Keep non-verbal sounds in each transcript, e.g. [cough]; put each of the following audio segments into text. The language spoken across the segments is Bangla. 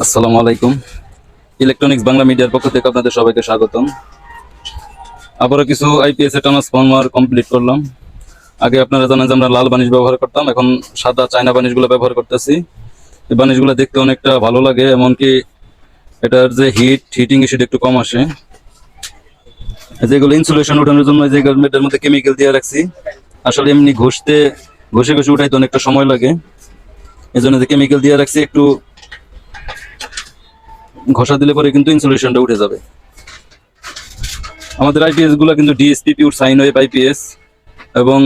আসসালামু আলাইকুম। ইলেকট্রনিক্স বাংলা মিডিয়ার পক্ষ থেকে আপনাদের সবাইকে স্বাগতম। আবারও কিছু আইপিএস এর ট্রান্সফর্মার কমপ্লিট করলাম। আগে আপনারা জানেন যে আমরা লাল বানিশ ব্যবহার করতাম, এখন সাদা চায়না বানিশগুলো ব্যবহার করতেছি। এই বানিশগুলো দেখতে অনেকটা ভালো লাগে, এমনকি এটার যে হিট হিটিং সেটা একটু কম আসে। যেগুলো ইনসুলেশন ওঠানোর জন্য যে এটার মধ্যে কেমিক্যাল দিয়ে রাখছি। আসলে এমনি ঘষতে, ঘষে ঘষে উঠাইতে অনেকটা সময় লাগে। এই জন্য যে কেমিক্যাল দিয়ে রাখছি, একটু ঘষা দিলে পরে কিন্তু ইনসুলেশনটা উঠে যাবে। আমাদের আইপিএসগুলো কিন্তু DSP pure sine wave IPS এবং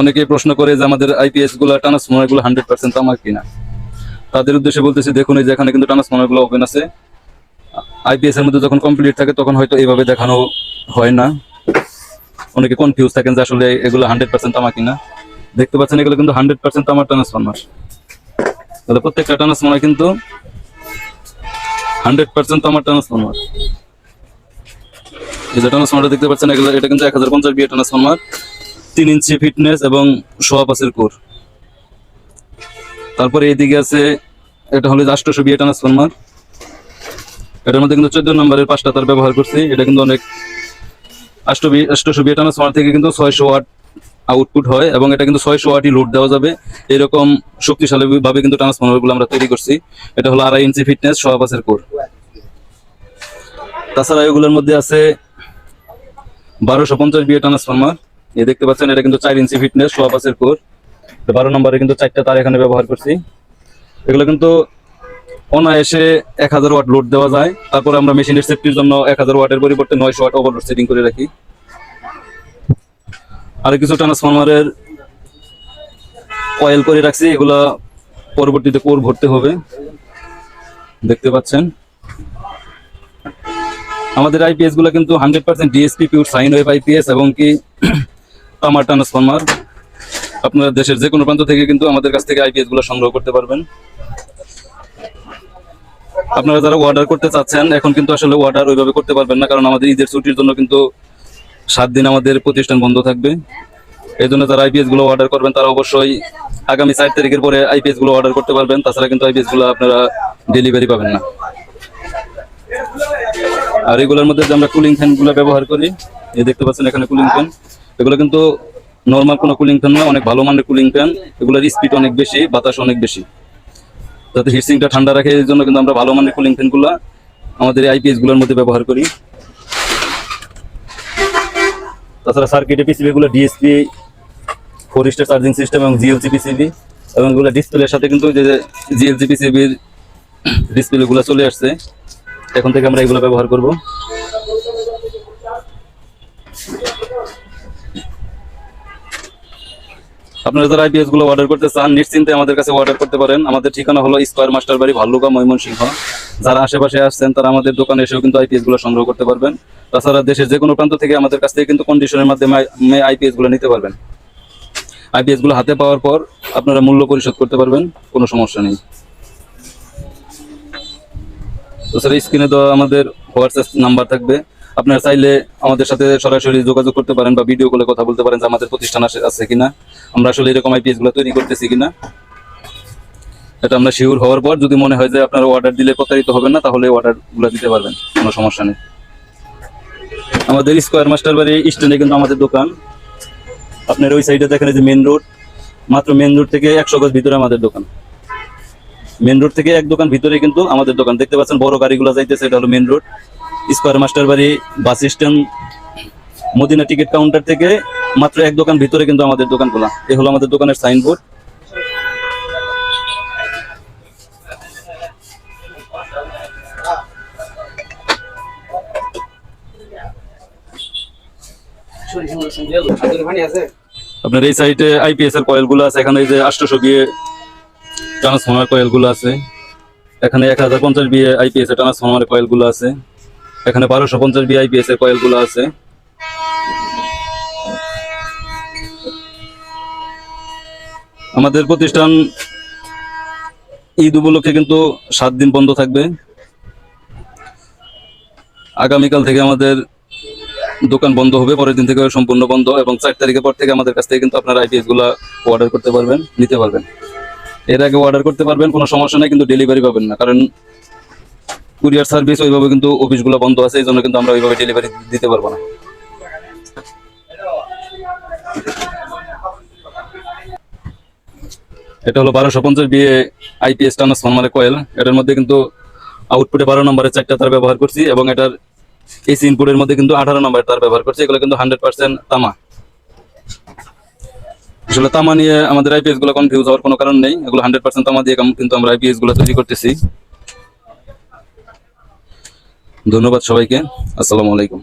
অনেকে প্রশ্ন করে যে আমাদের আইপিএসগুলো ট্রান্সফর্মারগুলো হান্ড্রেড পার্সেন্ট আমার কিনা। তাদের উদ্দেশ্যে বলতেছি, দেখুন এই যে এখানে কিন্তু ট্রান্সফর্মারগুলো ওপেন আছে। আইপিএস এর মধ্যে যখন কমপ্লিট থাকে, তখন হয়তো এইভাবে দেখানো হয় না। অনেকে কনফিউজ থাকেন যে আসলে এগুলো হান্ড্রেড পার্সেন্ট আমার কিনা। দেখতে পাচ্ছেন, এগুলো কিন্তু হান্ড্রেড পার্সেন্ট আমার ট্রান্সফর্মার তাহলে প্রত্যেকটা ট্রান্সফর্মার কিন্তু হান্ড্রেড পার্সেন্ট আমার ট্রান্সফর্মার। এই যে দেখতে পাচ্ছেন এটা কিন্তু এক হাজার পঞ্চাশ বিয়ে ট্রান্সফর্মার, তিন ইঞ্চি ফিটনেস এবং সোয়া পাশের কোর। তারপরে এইদিকে আছে, এটা হলো আষ্টশো বিয়ে ট্রান্সফর্মার। এটার মধ্যে কিন্তু চোদ্দ নম্বরের পাঁচটা তার ব্যবহার করছি, এটা কিন্তু অনেক আষ্টশো বিয়ে ট্রান্সফর্মার থেকে কিন্তু ছয়শো ওয়াট আউটপুট হয় এবং এটা কিন্তু ছয়শো ওয়াটই লোড দেওয়া যাবে। এরকম শক্তিশালী ভাবে কিন্তু ট্রান্সফর্মারগুলো আমরা তৈরি করছি। এটা হলো আড়াই ইঞ্চি ফিটনেস পাশের কোর তাছাড়া এগুলোর মধ্যে আছে বারোশো পঞ্চাশ বিয়ে ট্রান্সফর্মার এ দেখতে পাচ্ছেন, এটা কিন্তু চার ইঞ্চি ফিটনেস পাশের কোর বারো নম্বরে কিন্তু চারটা তার এখানে ব্যবহার করছি। এগুলো কিন্তু অনায়াসে এক হাজার ওয়াট লোড দেওয়া যায়। তারপরে আমরা মেশিনের সেফটির জন্য এক হাজার ওয়াটের পরিবর্তে নয়শো ওয়াট ওভারলোড সেটিং করে রাখি। আর কিছু ট্রান্সফরমারের কয়েল করে রাখছি, এগুলা পরবর্তীতে কোর ভরতে হবে। দেখতে পাচ্ছেন। আমাদের আইপিএসগুলো কিন্তু hundred percent DSP pure sine wave IPS এবং কি [clears throat] তামার ট্রান্সফরমার আপনারা দেশের যে কোনো প্রান্ত থেকে কিন্তু আমাদের কাছ থেকে আইপিএসগুলো সংগ্রহ করতে পারবেন। আপনারা যারা অর্ডার করতে চাচ্ছেন, এখন কিন্তু আসলে অর্ডার ওইভাবে করতে পারবেন না, কারণ আমাদের ঈদের ছুটির জন্য কিন্তু সাত দিন আমাদের প্রতিষ্ঠান বন্ধ থাকবে। এই জন্য যারা আইপিএসগুলো অর্ডার করবেন, তারা অবশ্যই আগামী চার তারিখের পরে আইপিএসগুলো অর্ডার করতে পারবেন। তাছাড়া কিন্তু আইপিএসগুলো আপনারা ডেলিভারি পাবেন না। আর এগুলোর মধ্যে যে আমরা কুলিং ফ্যানগুলো ব্যবহার করি, এই দেখতে পাচ্ছেন এখানে কুলিং ফ্যান এগুলো কিন্তু নর্মাল কোনো কুলিং ফ্যান নয়, অনেক ভালো মানের কুলিং ফ্যান এগুলোর স্পিড অনেক বেশি, বাতাস অনেক বেশি। যাতে হিটসিংটা ঠান্ডা রাখে, এই জন্য কিন্তু আমরা ভালো মানের কুলিং ফ্যানগুলো আমাদের আইপিএসগুলোর মধ্যে ব্যবহার করি। তাছাড়া সার্কিটে পিসিবি গুলো DSP four star charging system এবং জিএলসি পিসিবি এবং এগুলো ডিসপ্লের সাথে কিন্তু যে জিএলসি পিসিবির ডিসপ্লে গুলো চলে আসছে। এখন থেকে আমরা এগুলো ব্যবহার করব। আপনারা যারা আইপিএসগুলো অর্ডার করতে চান, নিশ্চিন্তে আমাদের কাছে অর্ডার করতে পারেন। আমাদের ঠিকানা হলো স্কোয়ার মাস্টার বাড়ি ভাল্লুকা, ময়মনসিংহ। যারা আশেপাশে আসছেন, তারা আমাদের দোকানে এসেও কিন্তু আইপিএসগুলো সংগ্রহ করতে পারবেন। তাছাড়া দেশের যে কোনো প্রান্ত থেকে আমাদের কাছ থেকে কিন্তু কন্ডিশনের মাধ্যমে আইপিএসগুলো নিতে পারবেন। আইপিএসগুলো হাতে পাওয়ার পর আপনারা মূল্য পরিশোধ করতে পারবেন, কোনো সমস্যা নেই। তাছাড়া স্ক্রিনে দেওয়া আমাদের হোয়াটসঅ্যাপ নাম্বার থাকবে। আপনারা চাইলে আমাদের সাথে সরাসরি যোগাযোগ করতে পারেন বা ভিডিও কলে কথা বলতে পারেন যে আমাদের প্রতিষ্ঠান আছে কিনা। আমরা আসলে এরকম আইপিএসগুলো তৈরি করতেছি কিনা। এটা আমরা শিওর হওয়ার পর যদি মনে হয় যে আপনারা অর্ডার দিলে প্রতারিত হবেন না, তাহলে অর্ডারগুলো দিতে পারবেন, কোনো সমস্যা নেই। আমাদের স্কোয়ার মাস্টার বাড়ি স্ট্যান্ডে কিন্তু আমাদের দোকান। আপনার ওই সাইডে দেখেন যে মেন রোড মাত্র মেন রোড থেকে একশো গজ ভিতরে আমাদের দোকান। মেন রোড থেকে এক দোকান ভিতরে কিন্তু আমাদের দোকান। দেখতে পাচ্ছেন বড় গাড়িগুলো যাইতেছে, এটা হলো মেন রোড স্কোয়ার মাস্টার বাড়ি bus stand Madina ticket counter থেকে মাত্র এক দোকান ভিতরে কিন্তু আমাদের দোকান খোলা এ হলো আমাদের দোকানের সাইনবোর্ড আপনার এই সাইডে আইপিএস এর কয়েলগুলো আছে, এখানে এই যে বিয়ে ট্রান্সফর্মার কয়েলগুলো আছে, এখানে এক হাজার পঞ্চাশ বিয়ে আইপিএস এর ট্রান্সফর্মার কয়েলগুলো আছে, এখানে বারোশো পঞ্চাশ বিয়ে আইপিএস এর কয়েলগুলো আছে। আমাদের প্রতিষ্ঠান ঈদ উপলক্ষে কিন্তু সাত দিন বন্ধ থাকবে। আগামীকাল থেকে আমাদের দোকান বন্ধ হবে, পরের দিন থেকে সম্পূর্ণ বন্ধ এবং চার তারিখের পর থেকে আমাদের কাছ থেকে কিন্তু আপনারা আইপিএসগুলা অর্ডার করতে পারবেন, নিতে পারবেন। এর আগে অর্ডার করতে পারবেন, কোনো সমস্যা নেই, কিন্তু ডেলিভারি পাবেন না, কারণ কুরিয়ার সার্ভিস ওইভাবে কিন্তু অফিসগুলো বন্ধ আছে এই জন্য কিন্তু আমরা ওইভাবে ডেলিভারি দিতে পারব না। এটা হলো বারোশো পঞ্চাশ বিয়ে আইপিএস ট্রান্সফরমারের কয়েল এটার মধ্যে কিন্তু আউটপুটে বারো নম্বরের চারটা তার ব্যবহার করছি এবং এটার এসি সিনপুরের মধ্যে কিন্তু আঠারো নম্বর তার ব্যবহার করছে, এগুলো কিন্তু হান্ড্রেড পার্সেন্ট তামা। আসলে তামা নিয়ে আমাদের আইপিএসগুলো কনফিউজ হওয়ার কোনো কারণ নেই, এগুলো হান্ড্রেড পার্সেন্ট তামা দিয়ে কিন্তু আমরা আইপিএসগুলো তৈরি করতেছি। ধন্যবাদ সবাইকে, আসসালামু আলাইকুম।